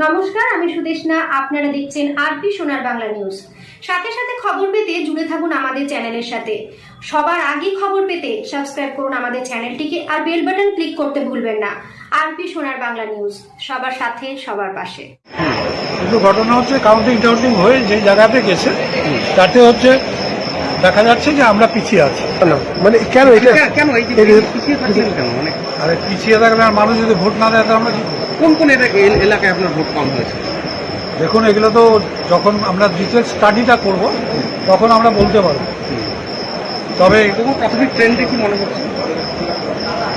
নমস্কার আমি সুদেশনা আপনারা দেখছেন আরপি সোনার বাংলা নিউজ। সাথে সাথে খবর পেতে জুড়ে থাকুন আমাদের চ্যানেলের সাথে। সবার আগে খবর পেতে সাবস্ক্রাইব করুন আমাদের চ্যানেলটিকে আর বেল বাটন ক্লিক করতে ভুলবেন না। আরপি সোনার বাংলা নিউজ সবার সাথে সবার পাশে। কিন্তু ঘটনা হচ্ছে কাউন্টিং টাউন্টিং হয়ে যে জায়গাতে গেছে তাতে হচ্ছে দেখা যাচ্ছে যে আমরা পিছিয়ে আছি। মানে কেন এটা কেন- মানে আর পিছিয়ে থাকলে আর মানুষ যদি ভোট না দেয় তো আমরা কি করব? কোন কোন এলা- এল- এলাকায় আপনার ভোট কম হয়েছে? দেখুন এগুলো তো যখন আমরা ডিটেল স্টাডিটা করব তখন আমরা বলতে পারব। তবে প্রাথমিক ট্রেন্ডে কি মনে হচ্ছে?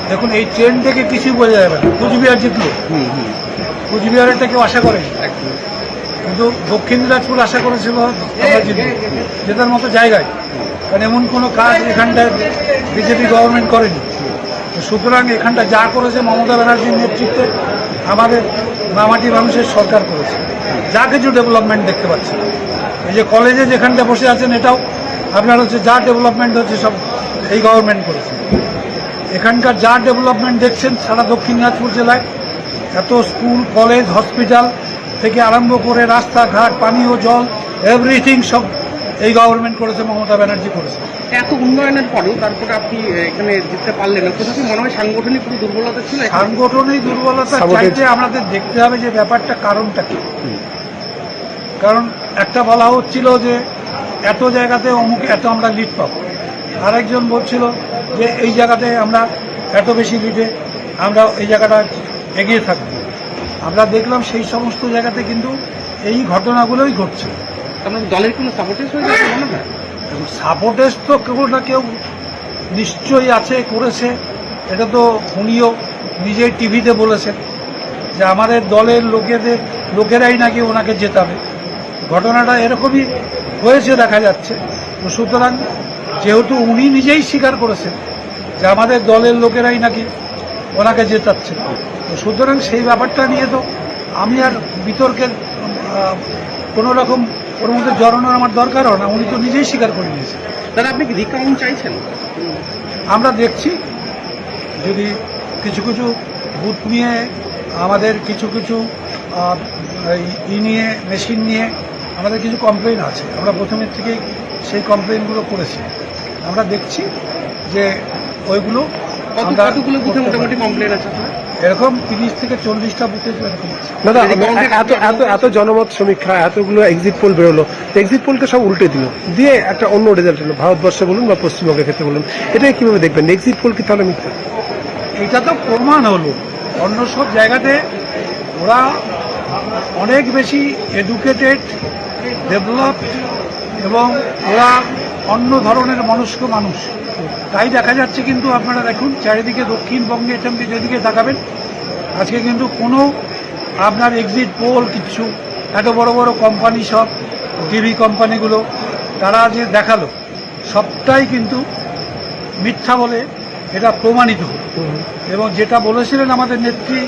দেখুন এই ট্রেন থেকে কিছুই বোঝা যাবে না। কুচবিহার জিতলো। কুচবিহারেরটা কেউ আশা করেনি। কিন্তু দক্ষিণ দিনাজপুর আশা করেছিল আমরা জিতবো। জেতার মতো জায়গায়। কারণ এমন কোনো কাজ এখানটায় বিজেপি গভর্নমেন্ট করেনি। সুতরাং এখানটা যা করেছে মমতা ব্যানার্জির নেতৃত্বে আমাদের মামাটি মানুষের সরকার করেছে। যা কিছু ডেভেলপমেন্ট দেখতে পাচ্ছি। এই যে কলেজে যেখানটা বসে আছেন, এটাও আপনার হচ্ছে যা ডেভেলপমেন্ট হচ্ছে সব এই গভর্নমেন্ট করেছে। এখানকার যা ডেভেলপমেন্ট দেখছেন সারা দক্ষিণ দিনাজপুর জেলায়, এত স্কুল কলেজ হসপিটাল থেকে আরম্ভ করে রাস্তাঘাট, পানীয় জল এভরিথিং সব এই গভর্নমেন্ট করেছে মমতা ব্যানার্জি করেছে। এত উন্নয়নের পরেও তারপরে আপনি এখানে জিততে পারলেন কোথাও কি মনে হয় সাংগঠনিক কোনো দুর্বলতা ছিল সাংগঠনিক দুর্বলতা চাইতে আমাদের দেখতে হবে যে ব্যাপারটা কারণটা কি। কারণ একটা বলা হচ্ছিল যে এত জায়গাতে অমুক এত আমরা লিড পাবো। আরেকজন বলছিল যে এই জায়গাতে আমরা এত বেশি লিডে আমরা এই জায়গাটা এগিয়ে থাকব। আমরা দেখলাম সেই সমস্ত জায়গাতে কিন্তু এই ঘটনাগুলোই ঘটছে। আপনার কোনো মনে সাপোর্টেজ তো কেউ না কেউ নিশ্চয়ই আছে, করেছে। এটা তো উনিও নিজেই টিভিতে বলেছেন যে আমাদের দলের লোকেদের, লোকেরাই নাকি ওনাকে জেতাবে। ঘটনাটা এরকমই হয়েছে, দেখা যাচ্ছে। তো সুতরাং যেহেতু উনি নিজেই স্বীকার করেছেন যে আমাদের দলের লোকেরাই নাকি ওনাকে জেতাচ্ছে, তো সুতরাং সেই ব্যাপারটা নিয়ে তো আমি আর বিতর্কের কোনো রকম ওর মধ্যে জড়ানোর আমার দরকারও না উনি তো নিজেই স্বীকার করে নিয়েছেন দাদা আপনি কি রিকাউন্ট চাইছেন? আমরা দেখছি যদি কিছু কিছু বুথ নিয়ে আমাদের কিছু কিছু ই নিয়ে মেশিন নিয়ে আমাদের কিছু কমপ্লেন আছে। আমরা প্রথমের থেকেই সেই কমপ্লেনগুলো করেছি। আমরা দেখছি যে ওইগুলো কতগুলো বুথে মোটামুটি কমপ্লেন আছে এরকম তিরিশ থেকে চল্লিশটা বুথে এরকম দাদা এত এত এত জনমত সমীক্ষা এতগুলো এক্সিট পোল বেরোলো। এক্সিট পোলকে সব উল্টে দিল। দিয়ে একটা অন্য রেজাল্ট হলো ভারতবর্ষে বলুন বা পশ্চিমবঙ্গের ক্ষেত্রে বলুন। এটাই কীভাবে দেখবেন? এক্সিট পোল কি তাহলে মিথ্যা? এটা তো প্রমাণ হলো। অন্য সব জায়গাতে ওরা অনেক বেশি এডুকেটেড ডেভেলপ এবং ওরা অন্য ধরনের মনস্ক মানুষ। তাই দেখা যাচ্ছে কিন্তু আপনারা দেখুন, চারিদিকে দক্ষিণবঙ্গে এমনি যেদিকে তাকাবেন, আজকে কিন্তু কোনো আপনার এক্সিট পোল কিচ্ছু, এত বড় বড় কোম্পানি সব টিভি কোম্পানিগুলো তারা যে দেখাল, সবটাই কিন্তু মিথ্যা বলে এটা প্রমাণিত। এবং যেটা বলেছিলেন আমাদের নেত্রী,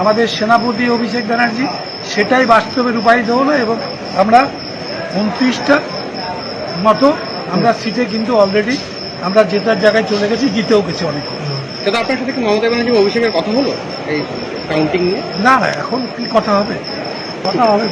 আমাদের সেনাপতি অভিষেক ব্যানার্জি, সেটাই বাস্তবে রূপায়িত হলো এবং আমরা উনত্রিশটা মতো আমরা সিটে কিন্তু অলরেডি আমরা জেতার জায়গায় চলে গেছি জিতেও গেছি অনেক। দাদা আপনার সাথে কি মমতা ব্যানার্জি অভিষেকের কথা হলো? এই কাউন্টিং নিয়ে? না না এখন কি কথা হবে? কথা হবে।